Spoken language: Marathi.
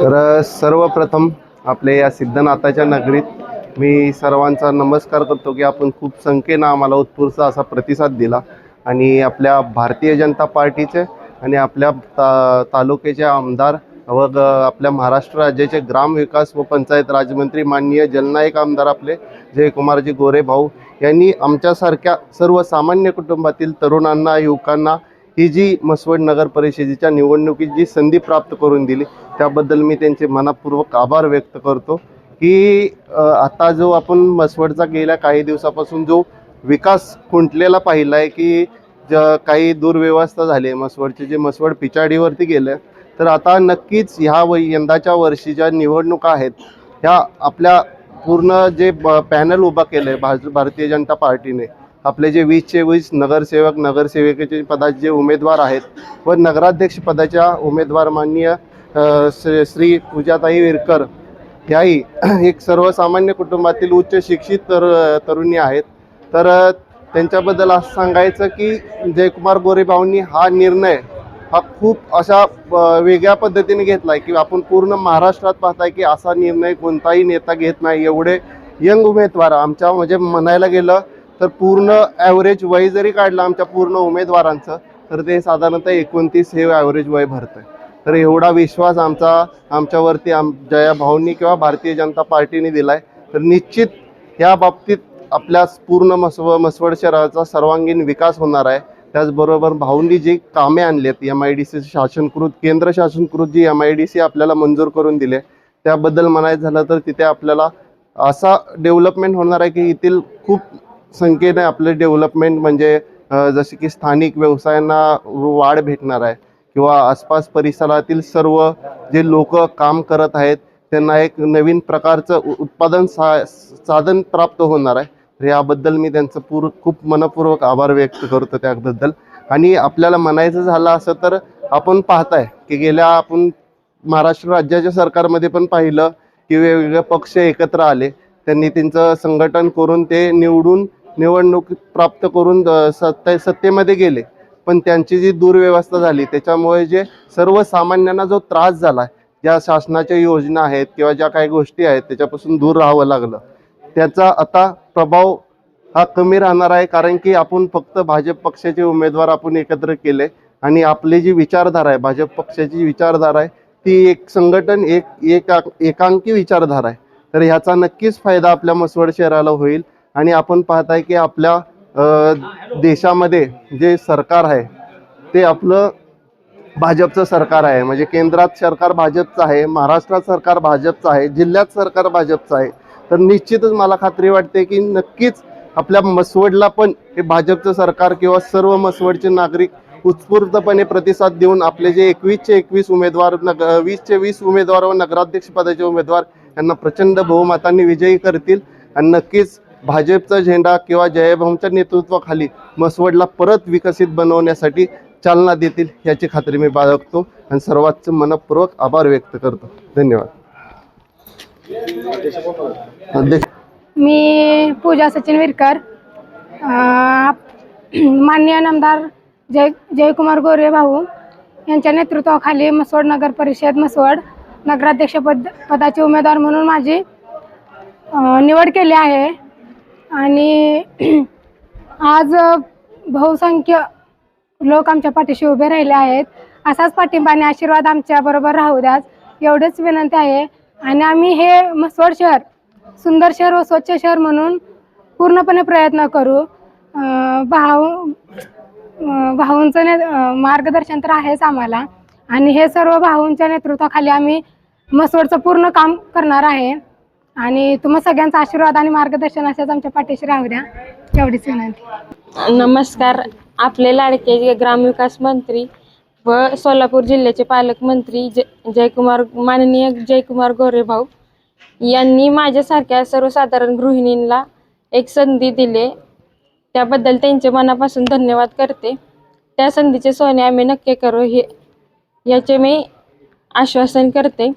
तर सर्वप्रथम आपले या सिद्धनाथाच्या नगरीत मी सर्वांचा नमस्कार करतो की आपण खूप संख्येनं आम्हाला उत्स्फूर्त असा प्रतिसाद दिला. आणि आपल्या भारतीय जनता पार्टीचे आणि आपल्या ता तालुक्याचे आमदार व आपल्या महाराष्ट्र राज्याचे ग्रामविकास व पंचायत राजमंत्री माननीय जलनायक आमदार आपले जयकुमारजी गोरे भाऊ यांनी आमच्यासारख्या सर्वसामान्य कुटुंबातील तरुणांना युवकांना ही जी मसवड नगर परिषदेच्या निवडणुकीत जी संधी प्राप्त करून दिली त्याबद्दल मी त्यांचे मनापूर्वक आभार व्यक्त करतो. की आता जो आपण मसवडचा गेल्या काही दिवसापासून जो विकास खुंटलेला पाहिला आहे की ज काही दुर्व्यवस्था झाली आहे मसवडचे जे मसवड पिछाडीवरती गेले तर आता नक्कीच ह्या व यंदाच्या वर्षी ज्या निवडणुका आहेत ह्या आपल्या पूर्ण जे ब पॅनल उभा केलं आहे भारतीय जनता पार्टीने आपले जे वीसचे वीस नगरसेवक नगरसेविकेचे पदाचे जे उमेदवार आहेत व नगराध्यक्ष पदाच्या उमेदवार माननीय श्री श्री पूजाताई विरकर ह्याही एक सर्वसामान्य कुटुंबातील उच्च शिक्षित तर तरुणी आहेत. तर त्यांच्याबद्दल असं सांगायचं की जयकुमार गोरेभाऊंनी हा निर्णय हा खूप अशा वेगळ्या पद्धतीने घेतला आहे की आपण पूर्ण महाराष्ट्रात पाहताय की असा निर्णय कोणताही नेता घेत नाही. एवढे यंग उमेदवार आमच्या म्हणजे म्हणायला गेलं तर पूर्ण ॲव्हरेज वय जरी काढलं आमच्या पूर्ण उमेदवारांचं तर ते साधारणतः एकोणतीस हे ॲव्हरेज वय भरतं तर एवढा विश्वास आमचा आमच्यावरती आम जया भाऊंनी किंवा भारतीय जनता पार्टीने दिला आहे तर निश्चित या बाबतीत आपल्या पूर्ण मसव मसवड शहराचा सर्वांगीण विकास होणार आहे. त्याचबरोबर भाऊंनी जी कामे आणलीत एम आय डी सी शासनकृत केंद्र शासनकृत जी एम आय डी सी आपल्याला मंजूर करून दिले त्याबद्दल म्हणायचं झालं तर तिथे आपल्याला असा डेव्हलपमेंट होणार आहे की येथील खूप संख्येने आपले डेव्हलपमेंट म्हणजे जसे की स्थानिक व्यवसायांना वाढ भेटणार आहे. किंवा आसपास परिसरातील सर्व जे लोक काम करत आहेत त्यांना एक नवीन प्रकारचं उत्पादन सा साधन प्राप्त होणार आहे. तर याबद्दल मी त्यांचं पूर खूप मनपूर्वक आभार व्यक्त करतो त्याबद्दल. आणि आपल्याला म्हणायचं झालं असं तर आपण पाहताय की गेल्या आपण महाराष्ट्र राज्याच्या सरकारमध्ये पण पाहिलं की वेगवेगळे पक्ष एकत्र आले. त्यांनी त्यांचं संघटन करून ते निवडून निवडणूक प्राप्त करून सत्ते सत्तेमध्ये गेले. पण त्यांची जी दुर्व्यवस्था झाली त्याच्यामुळे जे सर्वसामान्यांना जो त्रास झाला ज्या शासनाच्या योजना आहेत किंवा ज्या काही गोष्टी आहेत त्याच्यापासून दूर राहावं लागलं. त्याचा आता प्रभाव हा कमी राहणार आहे कारण की आपण फक्त भाजप पक्षाचे उमेदवार आपण एकत्र केले आणि आपली जी विचारधारा आहे भाजप पक्षाची विचारधारा आहे ती एक संघटन एक एक एकांकी विचारधारा आहे. तर ह्याचा नक्कीच फायदा आपल्या मसवड शहराला होईल. आणि आपण पाहताय की आपल्या देशामध्ये जे सरकार आहे ते आपलं भाजपचं सरकार आहे. म्हणजे केंद्रात सरकार भाजपचं आहे महाराष्ट्रात सरकार भाजपचं आहे जिल्ह्यात सरकार भाजपचं आहे. तर निश्चितच मला खात्री वाटते की नक्कीच आपल्या मसवडला पण हे भाजपचं सरकार किंवा सर्व मसवडचे नागरिक उत्स्फूर्तपणे प्रतिसाद देऊन आपले जे एकवीसचे एकवीस उमेदवार नग वीसचे वीस उमेदवार व नगराध्यक्षपदाचे उमेदवार यांना प्रचंड बहुमतांनी विजयी करतील. आणि नक्कीच भाजपचा झेंडा किंवा जयभाऊंच्या नेतृत्वाखाली मसवडला परत विकसित बनवण्यासाठी चालना देतील याची खात्री मी बाळगतो आणि सर्वांचं मनपूर्वक आभार व्यक्त करतो. धन्यवाद. मी पूजा सचिन विरकर माननीय नामदार जय जयकुमार गोरे भाऊ यांच्या नेतृत्वाखाली मसवड नगर परिषद मसवड नगराध्यक्षपद पदाचे उमेदवार म्हणून माझी निवड केली आहे. आणि आज बहुसंख्य लोक आमच्या पाठीशी उभे राहिले आहेत. असाच पाठिंबा आणि आशीर्वाद आमच्याबरोबर राहू द्याच एवढंच विनंती आहे. आणि आम्ही हे मसवड शहर सुंदर शहर व स्वच्छ शहर म्हणून पूर्णपणे प्रयत्न करू. भाऊ भाऊंचं ने मार्गदर्शन तर आहेच आम्हाला. आणि हे सर्व भाऊंच्या नेतृत्वाखाली आम्ही मसवडचं पूर्ण काम करणार आहे. आणि तुम्हा सगळ्यांचा आशीर्वाद आणि मार्गदर्शन असेच आमच्या पाठीशी राहू द्या. एवढीच विनंती. नमस्कार. आपले लाडके ग्रामविकास मंत्री व सोलापूर जिल्ह्याचे पालकमंत्री जय जयकुमार माननीय जयकुमार गोरेभाऊ यांनी माझ्यासारख्या सर्वसाधारण गृहिणींना एक संधी दिली. त्याबद्दल त्यांचे मनापासून धन्यवाद करते. त्या संधीचे सोने आम्ही नक्की करू. हे याचे मी आश्वासन करते.